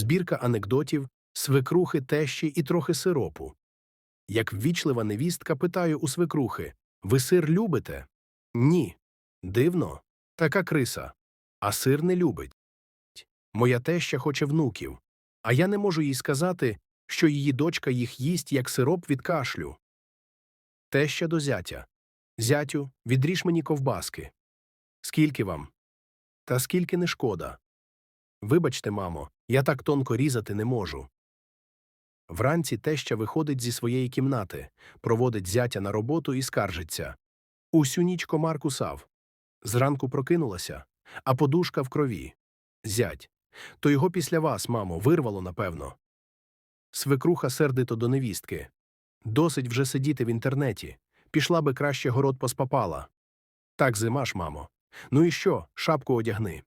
збірка анекдотів, свекрухи, тещі і трохи сиропу. Як ввічлива невістка питаю у свекрухи Ви сир любите? Ні. Дивно. Така криса. А сир не любить. Моя теща хоче внуків, а я не можу їй сказати, що її дочка їх їсть, як сироп від кашлю. Теща до зятя. Зятю, відріж мені ковбаски. Скільки вам? Та скільки не шкода. Вибачте, мамо, я так тонко різати не можу. Вранці теща виходить зі своєї кімнати, проводить зятя на роботу і скаржиться. Усю ніч комар кусав. Зранку прокинулася, а подушка в крові. Зять. То його після вас, мамо, вирвало, напевно. Свекруха сердито до невістки. Досить вже сидіти в інтернеті. Пішла би краще город поспапала. Так зима ж, мамо. Ну і що, шапку одягни.